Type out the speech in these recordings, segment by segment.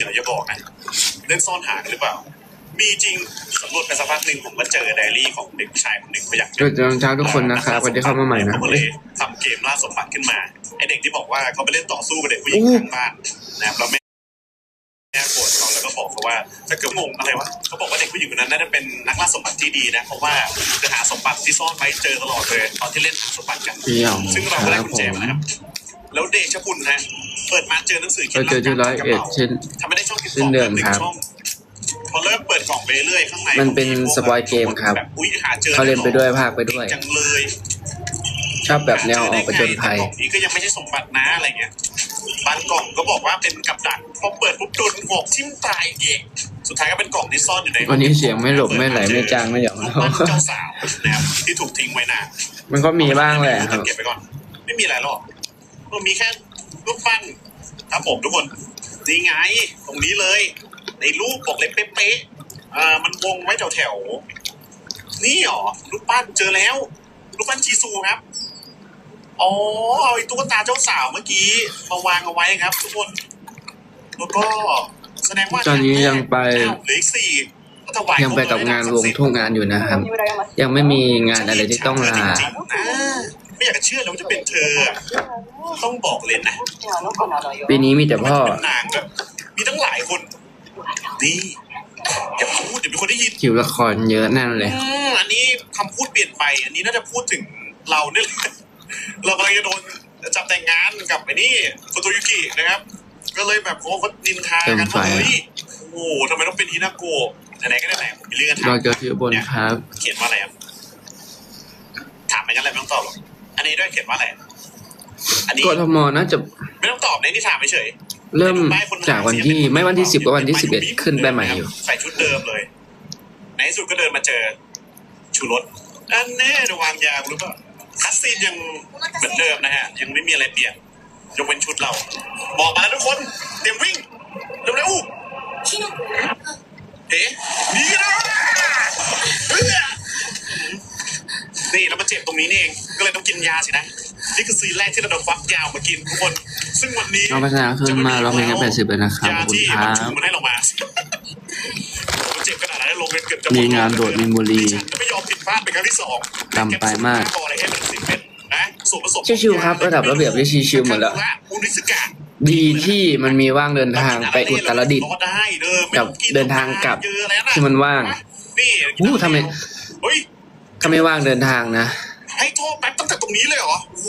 เดี๋ยวจะบอกนะเล่นซ่อนหากันหรือเปล่า มีจริงสำรวจไปสักพักหนึ่งผมก็เจอไดอารี่ของเด็กผู้ชายคนหนึ่งเขาอยากสวัสดีน้องเช้าทุกคนนะครับวันที่เข้ามาใหม่นะเขาก็เลยทำเกมล่าสมบัติขึ้นมาไอเด็กที่บอกว่าเขาไปเล่นต่อสู้กับเด็กผู้หญิงข้างบ้านนะครับแล้วแม่แม่โกรธเขาแล้วก็บอกเขาว่าถ้าเกิดงงอะไรวะเขาบอกว่าเด็กผู้หญิงคนนั้นน่าจะเป็นนักล่าสมบัติที่ดีนะเพราะว่าจะหาสมบัติที่ซ่อนไว้เจอตลอดเลยตอนที่เล่นหาสมบัติกันเดี่ยวซึ่งเราคก็ได้รับกุญผแจมมานะครับ แล้วเดชบุญนะเปิดมาเจอหนังสือเราเจอที่ร้อยเอ็ดเช่นทำไม่ได้ช่องที่สิ้นเดือนครับช่องพอเริ่มเปิดกล่องไปเรื่อยๆข้างในมันเป็นสปอยเกมครับแบบอุ้ยหาเจอเขาเล่นไปด้วยภาคไปด้วยจังเลยชอบแบบแนวออกประจนภัยแต่กล่องนี้ก็ยังไม่ใช่สมบัตินะอะไรเงี้ยบางกล่องก็บอกว่าเป็นกับดักพอเปิดปุ๊บโดนหอกทิ่มตายเองสุดท้ายก็เป็นกล่องที่ซ่อนอยู่ในวันนี้เสียงไม่หลบไม่ไหลไม่จางไม่หยองรูปปั้นเจ้าสาวนะครับที่ถูกทิ้งไว้นานมันก็มีบ้างแหละครับเก็บไปก่อนไม่มีอะไรหรอก มันมีแค่รูปปั้นครับผมทุกคนนี่ไงตรงนี้เลย ในรูปบอกเลยเป๊ะๆอ่ามันวงไว้แถวๆนี่หรอรูปปั้นเจอแล้ว รูปปั้นจีซูครับอ๋อเอาไอ้ตุ๊กตาเจ้าสาวเมื่อกี้มาวางเอาไว้ครับ ทุกคนแล้วก็แสดงว่าตอนนี้ยังไปอ้าวเหลืออีกสี่ก็ถวายังไปกับงานรวมทุกงานอยู่นะครับ ยังไม่มีงานอะไรที่ต้องลาจริงๆนะไม่ อยากจะเชื่อเลยว่าจะเป็นเธออะต้องบอกเลยนะปีนี้มีแต่พ่อเป็นนางแบบมีตั้งหลายคนนี่อย่าพูดเดี๋ยวมีคนได้ยินคิวละครเยอะแน่นเลย อืมอันนี้คำพูดเปลี่ยนไป อันนี้น่าจะพูดถึงเราเนี่ยแหละเรากำลังจะโดนจับแต่งงานกับไอ้นี่โคโตยุกินะครับ ก็เลยแบบโอ้ก็นินทากันเต็มไฟว่าเฮ้ยโอ้โหทำไมต้องเป็นฮินาโกะไหนๆก็ได้ไหนผมมีเรื่องถามเราเจอที่อุบนครับ เขียนว่าอะไรอะถามไปงั้นแหละไม่ต้องตอบหรอก อันนี้ด้วยเขียนว่าอะไรอะอันนี้กทมน่าจะไม่ต้องตอบในที่ถามเฉยเริ่มจากวันที่ไม่วันที่สิบก็วันที่สิบเอ็ดขึ้นไปใหม่อยู่ ใส่ชุดเดิมเลย ในที่สุดก็เดินมาเจอ ชูรสอันแน่ระวางยาหรือเปล่าคัสซีนยังเหมือนเดิมนะฮะ ยังไม่มีอะไรเปลี่ยนยกเว้นชุดเรา บอกมาแล้วทุกคน เตรียมวิ่งเร็วๆเอ๊ะนี่นะ ก็เลยต้องกินยาสินะ นี่คือซีนแรกที่เราโดนฟักยาวมากินทุกคน ซึ่งวันนี้น้องพัฒนาขึ้นมาร้องเพลงกัน80เลยนะครับขอบคุณครับยาที่มันให้เรามาเจ็บขนาดนั้นลงเงินเกือบจะหดมีงานโดดมีบุรีฉันก็ไม่ยอมผิดพลาดเป็นครั้งที่สองต่ำไปมากพออะไรให้มันสิบเป็นนะส่วนผสมชิวๆครับระดับระเบียบที่ชิวๆหมดแล้วอุนิสกะดีที่มันมีว่างเดินทางไปอุตรดิตถ์รอได้เด้อไม่กับต้องกินเดินทางกลับเยอะแล้วะที่มันว่างนี่อู้ทำไมเฮ้ยถ้าไม่ว่างเดินทางนะ ให้โทษแป๊บตั้งแต่ตรงนี้เลยเหรอโอ้โห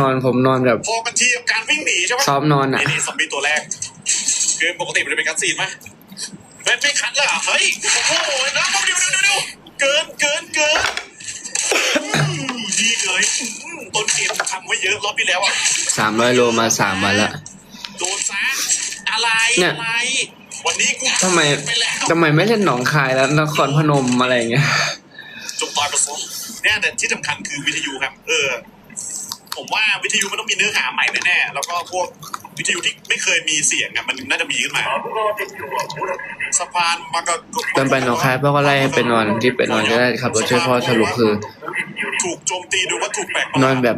นอนผมนอนแบบ พอกันทีกับการวิ่งหนีใช่ไหมซ้อมนอนอะ นี่นี่ซอมบี้ตัวแรก คือปกติมันจะเป็นคัสซีนไหมไม่ไม่คัดเลยเหรอเฮ้ยโอ้โหนะมาดูดูดูดูเกินเกินเกินอืมดีเลยอืมต้นเกมทำไว้เยอะรอบที่แล้วอะ สามร้อยโลมาสามวันละ โดนซะอะไรเนี่ย อะไรวันนี้กูทำไมไปแล้วทำไมไม่เล่นหนองคายแล้วนครพนมอะไรอย่างเงี้ย จงตอยประสบ เนี่ยแต่ที่สำคัญคือวิทยุครับ เออ ผมว่าวิทยุมันต้องมีเนื้อหาใหม่แน่ๆแล้วก็พวกวิทยุที่ไม่เคยมีเสียงอะมันน่าจะมีขึ้นมาสะพานมากะตอนไปหนองคายพ่อก็ไล่ให้ไปนอนที่ไปนอนก็ได้ขับรถช่วยพ่อสรุปคือ ถูกโจมตีโดยวัตถุแปลกประหนลาอนดแบบ